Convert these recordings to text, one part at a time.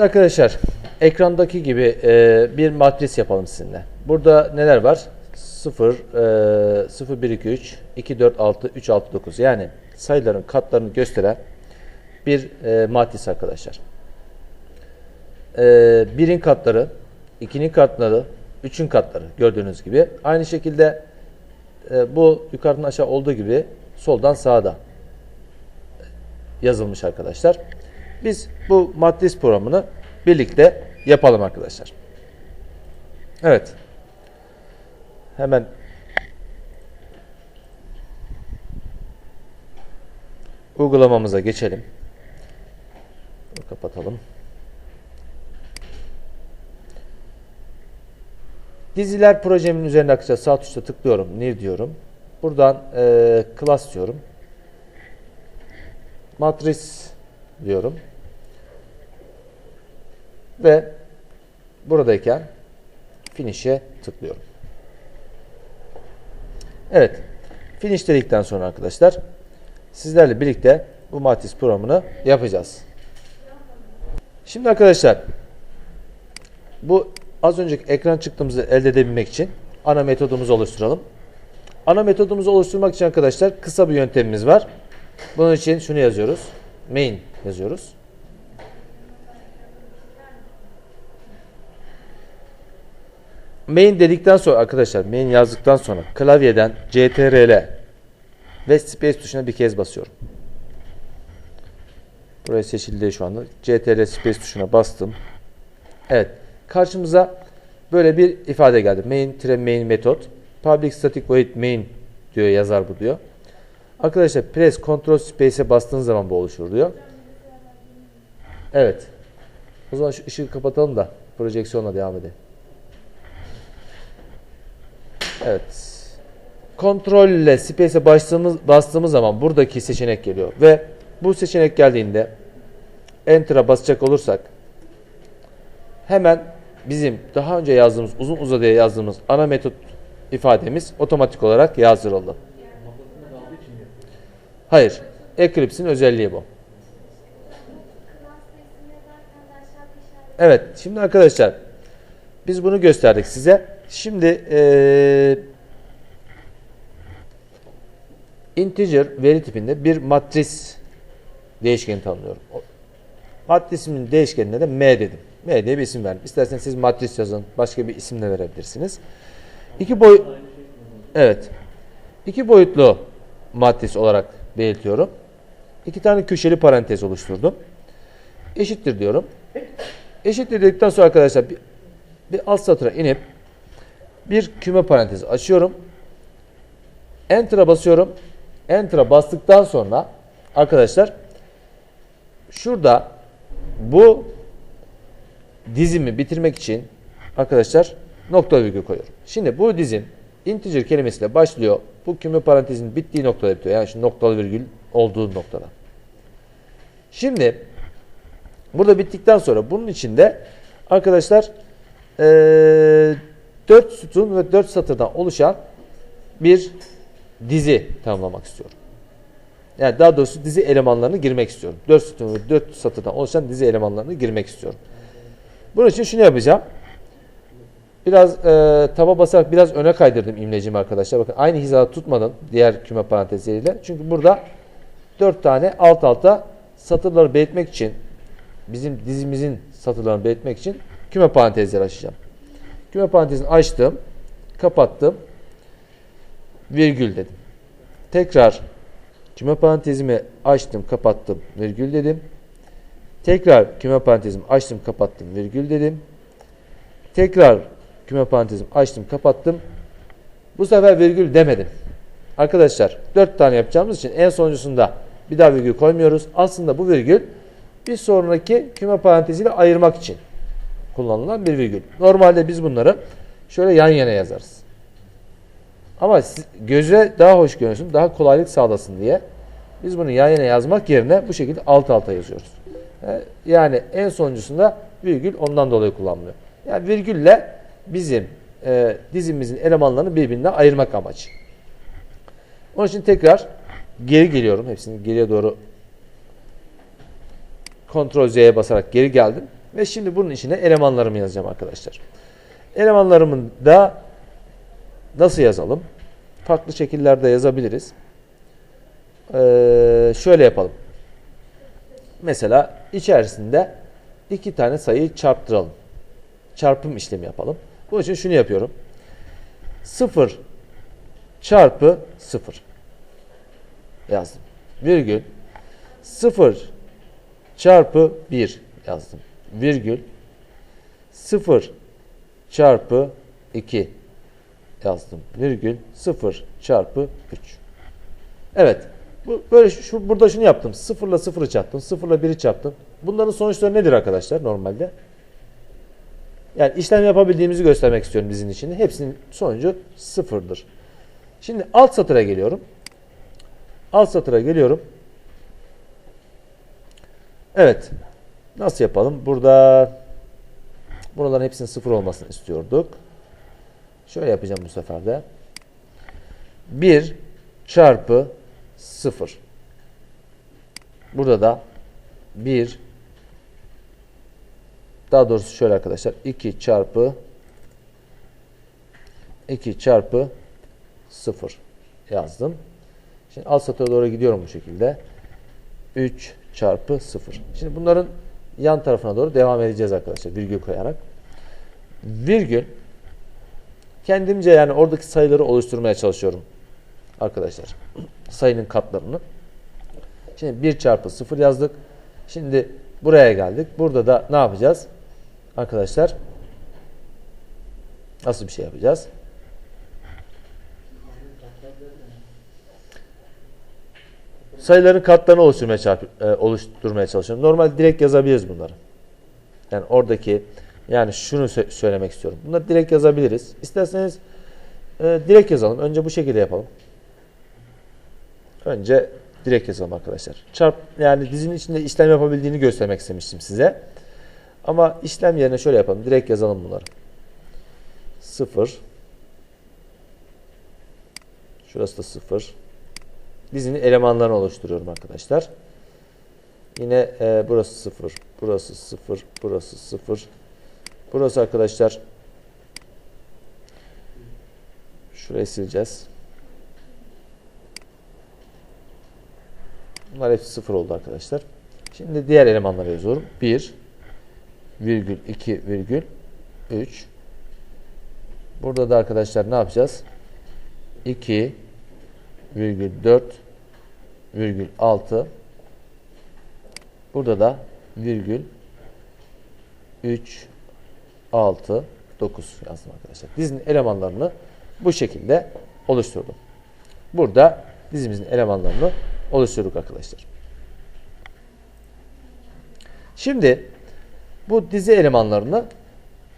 Arkadaşlar ekrandaki gibi e, bir matris yapalım sizinle. Burada neler var? 0, e, 0, 1, 2, 3, 2, 4, 6, 3, 6, 9 yani sayıların katlarını gösteren bir e, matris arkadaşlar. E, birin katları, ikinin katları, üçün katları gördüğünüz gibi. Aynı şekilde e, bu yukarıdan aşağı olduğu gibi soldan sağa da yazılmış arkadaşlar. Biz bu matris programını birlikte yapalım arkadaşlar. Evet. Hemen uygulamamıza geçelim. Kapatalım. Diziler projemin üzerine akışa sağ tuşla tıklıyorum. New diyorum. Buradan eee class diyorum. Matris diyorum. Ve buradayken finish'e tıklıyorum. Evet. Finish dedikten sonra arkadaşlar sizlerle birlikte bu matris programını yapacağız. Şimdi arkadaşlar bu az önceki ekran çıktığımızı elde edebilmek için ana metodumuzu oluşturalım. Ana metodumuzu oluşturmak için arkadaşlar kısa bir yöntemimiz var. Bunun için şunu yazıyoruz. Main yazıyoruz. Main dedikten sonra arkadaşlar main yazdıktan sonra klavyeden CTRL ve space tuşuna bir kez basıyorum. Buraya seçildi şu anda. CTRL space tuşuna bastım. Evet. Karşımıza böyle bir ifade geldi. Main tire main metot. Public static void main diyor yazar bu diyor. Arkadaşlar press Ctrl Space'e bastığınız zaman bu oluşur diyor. Evet. O zaman şu ışığı kapatalım da projeksiyonla devam edelim. Evet. Kontrol ile Space'e bastığımız, bastığımız zaman buradaki seçenek geliyor. Ve bu seçenek geldiğinde Enter'a basacak olursak hemen bizim daha önce yazdığımız uzun uzadıya yazdığımız ana metot ifademiz otomatik olarak yazdırıldı. Hayır. Eclipse'in özelliği bu. Evet. Şimdi arkadaşlar biz bunu gösterdik size. Şimdi eee integer veri tipinde bir matris değişkeni tanımlıyorum. Matrisimin değişkenine de m dedim. M diye bir isim verdim. İsterseniz siz matris yazın. Başka bir isim de verebilirsiniz. İki boy Evet. İki boyutlu matris olarak belirtiyorum. İki tane köşeli parantez oluşturdum. Eşittir diyorum. Eşittir dedikten sonra arkadaşlar bir, bir alt satıra inip bir küme parantezi açıyorum. Enter'a basıyorum. Enter'a bastıktan sonra arkadaşlar şurada bu dizimi bitirmek için arkadaşlar nokta virgül koyuyorum. Şimdi bu dizim integer kelimesiyle başlıyor. Bu küme parantezin bittiği noktada bitiyor. Yani şu noktalı virgül olduğu noktada. Şimdi burada bittikten sonra bunun içinde arkadaşlar eee 4 sütun ve 4 satırdan oluşan bir dizi tamamlamak istiyorum. Yani daha doğrusu dizi elemanlarını girmek istiyorum. 4 sütun ve 4 satırdan oluşan dizi elemanlarını girmek istiyorum. Bunun için şunu yapacağım. Biraz e, taba basarak biraz öne kaydırdım imlecimi arkadaşlar. Bakın aynı hizada tutmadım diğer küme parantezleriyle. Çünkü burada 4 tane alt alta satırları belirtmek için bizim dizimizin satırlarını belirtmek için küme parantezleri açacağım. Küme parantezini açtım. Kapattım. Virgül dedim. Tekrar küme parantezimi açtım, kapattım, virgül dedim. Tekrar küme parantezimi açtım, kapattım, virgül dedim. Tekrar küme parantezimi açtım, kapattım. Bu sefer virgül demedim. Arkadaşlar 4 tane yapacağımız için en sonuncusunda bir daha virgül koymuyoruz. Aslında bu virgül bir sonraki küme paranteziyle ayırmak için kullanılan bir virgül. Normalde biz bunları şöyle yan yana yazarız. Ama göze daha hoş görünsün, daha kolaylık sağlasın diye biz bunu yan yana yazmak yerine bu şekilde alt alta yazıyoruz. Yani en sonuncusunda virgül ondan dolayı kullanılıyor. Yani virgülle bizim e, dizimizin elemanlarını birbirinden ayırmak amacı. Onun için tekrar geri geliyorum. Hepsini geriye doğru Ctrl Z'ye basarak geri geldim. Ve şimdi bunun içine elemanlarımı yazacağım arkadaşlar. Elemanlarımın da nasıl yazalım? Farklı şekillerde yazabiliriz. Ee, şöyle yapalım. Mesela içerisinde iki tane sayıyı çarptıralım. Çarpım işlemi yapalım. Bunun için şunu yapıyorum. 0 çarpı 0 yazdım. Virgül 0 çarpı 1 yazdım. Virgül 0 çarpı 2 yazdım. Virgül 0 çarpı 3. Evet. Bu, böyle şu, burada şunu yaptım. 0 ile 0'ı çarptım. 0 ile 1'i çarptım. Bunların sonuçları nedir arkadaşlar normalde? Yani işlem yapabildiğimizi göstermek istiyorum dizinin içinde. Hepsinin sonucu sıfırdır. Şimdi alt satıra geliyorum. Alt satıra geliyorum. Evet. Nasıl yapalım? Burada buraların hepsinin sıfır olmasını istiyorduk. Şöyle yapacağım bu sefer de. 1 çarpı 0. Burada da 1 daha doğrusu şöyle arkadaşlar 2 çarpı 2 çarpı 0 yazdım. Şimdi alt satıra doğru gidiyorum bu şekilde. 3 çarpı 0. Şimdi bunların yan tarafına doğru devam edeceğiz arkadaşlar virgül koyarak. Virgül kendimce yani oradaki sayıları oluşturmaya çalışıyorum arkadaşlar. Sayının katlarını. Şimdi 1 çarpı 0 yazdık. Şimdi buraya geldik. Burada da ne yapacağız? Arkadaşlar nasıl bir şey yapacağız? Sayıların katlarını oluşturmaya, çarp- e, oluşturmaya çalışıyorum. Normal direkt yazabiliriz bunları. Yani oradaki yani şunu sö- söylemek istiyorum. Bunları direkt yazabiliriz. İsterseniz e, direkt yazalım. Önce bu şekilde yapalım. Önce direkt yazalım arkadaşlar. Çarp yani dizinin içinde işlem yapabildiğini göstermek istemiştim size. Ama işlem yerine şöyle yapalım. Direkt yazalım bunları. 0 Şurası da 0. Dizinin elemanlarını oluşturuyorum arkadaşlar. Yine e, burası 0, burası 0, burası 0. Burası arkadaşlar şurayı sileceğiz. Bunlar hepsi 0 oldu arkadaşlar. Şimdi diğer elemanları yazıyorum. 1 virgül 2 virgül 3 Burada da arkadaşlar ne yapacağız? 2 virgül 4 virgül 6 Burada da virgül 3 6 9 yazdım arkadaşlar. Dizinin elemanlarını bu şekilde oluşturdum. Burada dizimizin elemanlarını oluşturduk arkadaşlar. Şimdi bu dizi elemanlarını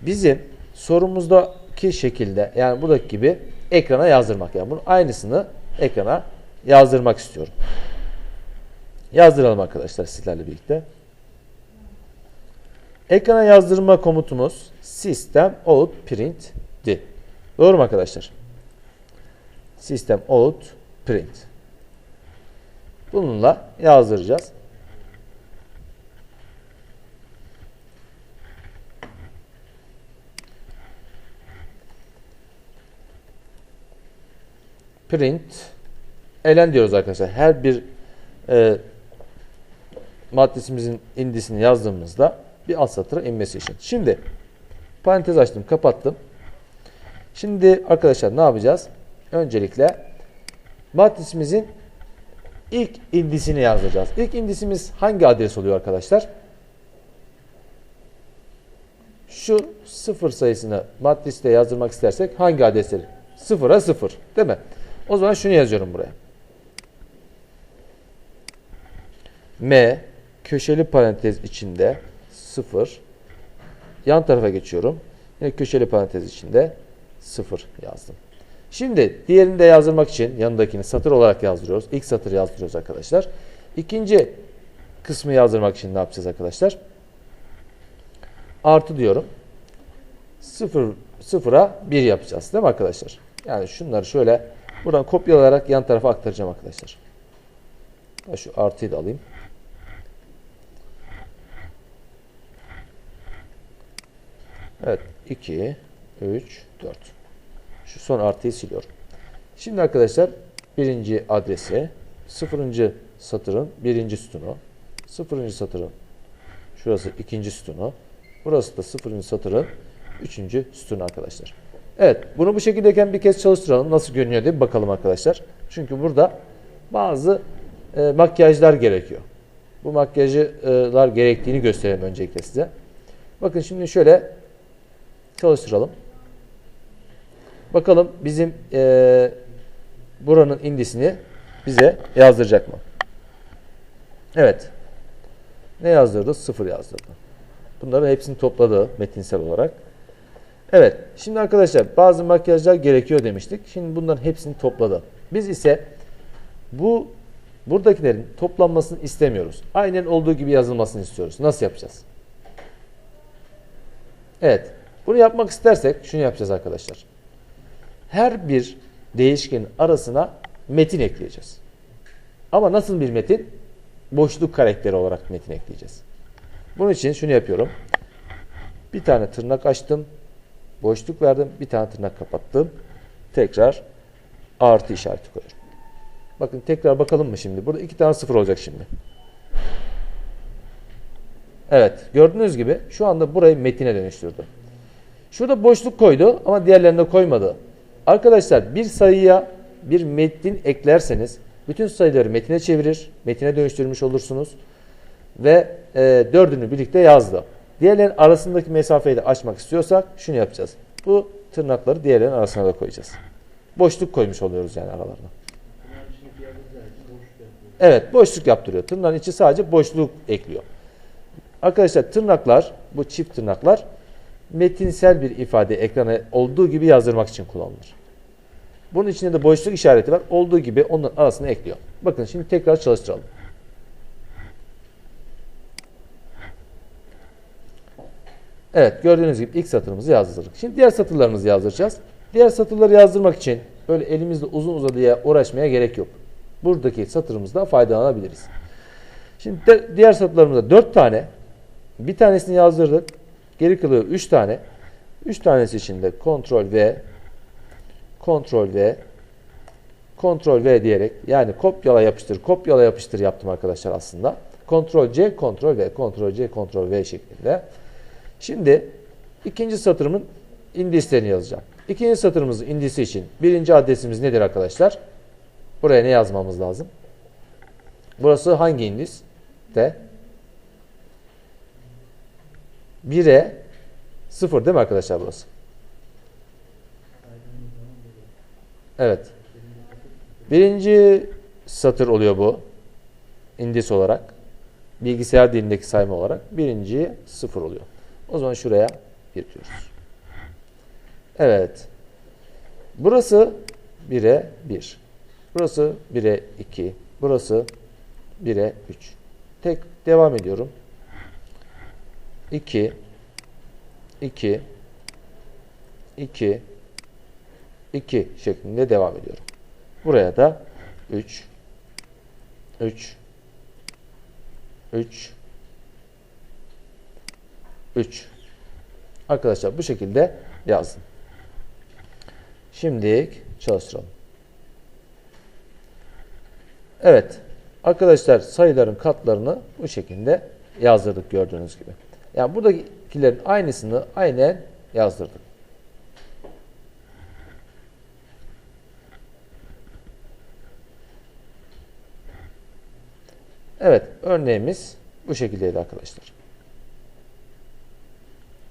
bizim sorumuzdaki şekilde yani buradaki gibi ekrana yazdırmak. Yani bunun aynısını ekrana yazdırmak istiyorum. Yazdıralım arkadaşlar sizlerle birlikte. Ekrana yazdırma komutumuz system out print'di. Doğru mu arkadaşlar? System out print. Bununla yazdıracağız. Print elen diyoruz arkadaşlar. Her bir e, maddesimizin indisini yazdığımızda bir alt satıra inmesi için. Şimdi parantez açtım, kapattım. Şimdi arkadaşlar ne yapacağız? Öncelikle maddesimizin ilk indisini yazacağız. İlk indisimiz hangi adres oluyor arkadaşlar? Şu sıfır sayısını maddesinde yazdırmak istersek hangi adresleri? Sıfıra sıfır değil mi? O zaman şunu yazıyorum buraya. M köşeli parantez içinde 0 yan tarafa geçiyorum. Yine köşeli parantez içinde 0 yazdım. Şimdi diğerini de yazdırmak için yanındakini satır olarak yazdırıyoruz. İlk satır yazdırıyoruz arkadaşlar. İkinci kısmı yazdırmak için ne yapacağız arkadaşlar? Artı diyorum. 0 sıfıra 1 yapacağız değil mi arkadaşlar? Yani şunları şöyle buradan kopyalayarak yan tarafa aktaracağım arkadaşlar. Şu artıyı da alayım. Evet 2, 3, 4. Şu son artıyı siliyorum. Şimdi arkadaşlar birinci adrese sıfırıncı satırın birinci sütunu, sıfırıncı satırın şurası ikinci sütunu, burası da sıfırıncı satırın üçüncü sütunu arkadaşlar. Evet bunu bu şekildeyken bir kez çalıştıralım. Nasıl görünüyor diye bakalım arkadaşlar. Çünkü burada bazı e, makyajlar gerekiyor. Bu makyajlar gerektiğini göstereyim öncelikle size. Bakın şimdi şöyle çalıştıralım. Bakalım bizim e, buranın indisini bize yazdıracak mı? Evet. Ne yazdırdı? Sıfır yazdırdı. Bunları hepsini topladı metinsel olarak. Evet. Şimdi arkadaşlar bazı makyajlar gerekiyor demiştik. Şimdi bunların hepsini topladı. Biz ise bu buradakilerin toplanmasını istemiyoruz. Aynen olduğu gibi yazılmasını istiyoruz. Nasıl yapacağız? Evet. Bunu yapmak istersek şunu yapacağız arkadaşlar. Her bir değişkenin arasına metin ekleyeceğiz. Ama nasıl bir metin? Boşluk karakteri olarak metin ekleyeceğiz. Bunun için şunu yapıyorum. Bir tane tırnak açtım. Boşluk verdim. Bir tane tırnak kapattım. Tekrar artı işareti koyuyorum. Bakın tekrar bakalım mı şimdi? Burada iki tane sıfır olacak şimdi. Evet. Gördüğünüz gibi şu anda burayı metine dönüştürdü. Şurada boşluk koydu ama diğerlerine koymadı. Arkadaşlar bir sayıya bir metin eklerseniz bütün sayıları metine çevirir. Metine dönüştürmüş olursunuz. Ve e, dördünü birlikte yazdı. Diğerlerin arasındaki mesafeyi de açmak istiyorsak şunu yapacağız. Bu tırnakları diğerlerin arasına da koyacağız. Boşluk koymuş oluyoruz yani aralarına. Evet boşluk yaptırıyor. Tırnağın içi sadece boşluk ekliyor. Arkadaşlar tırnaklar bu çift tırnaklar metinsel bir ifade ekrana olduğu gibi yazdırmak için kullanılır. Bunun içinde de boşluk işareti var. Olduğu gibi onların arasına ekliyor. Bakın şimdi tekrar çalıştıralım. Evet gördüğünüz gibi ilk satırımızı yazdırdık. Şimdi diğer satırlarımızı yazdıracağız. Diğer satırları yazdırmak için böyle elimizde uzun uzadıya uğraşmaya gerek yok. Buradaki satırımızdan faydalanabiliriz. Şimdi de, diğer satırlarımızda 4 tane. Bir tanesini yazdırdık. Geri kalıyor 3 tane. 3 tanesi için de Ctrl V Ctrl V Ctrl V diyerek yani kopyala yapıştır kopyala yapıştır yaptım arkadaşlar aslında. Ctrl C Ctrl V Ctrl C Ctrl V şeklinde. Şimdi ikinci satırımın indislerini yazacağım. İkinci satırımızın indisi için birinci adresimiz nedir arkadaşlar? Buraya ne yazmamız lazım? Burası hangi indis? De 1'e 0 değil mi arkadaşlar burası? Evet. Birinci satır oluyor bu. İndis olarak. Bilgisayar dilindeki sayma olarak. Birinci 0 oluyor. O zaman şuraya 1 diyoruz. Evet. Burası 1'e 1. Burası 1'e 2. Burası 1'e 3. Tek devam ediyorum. 2 2 2 2 şeklinde devam ediyorum. Buraya da 3 3 3 3 Arkadaşlar bu şekilde yazdım. Şimdi çalıştıralım. Evet. Arkadaşlar sayıların katlarını bu şekilde yazdırdık gördüğünüz gibi. Yani buradakilerin aynısını aynen yazdırdık. Evet örneğimiz bu şekildeydi arkadaşlar.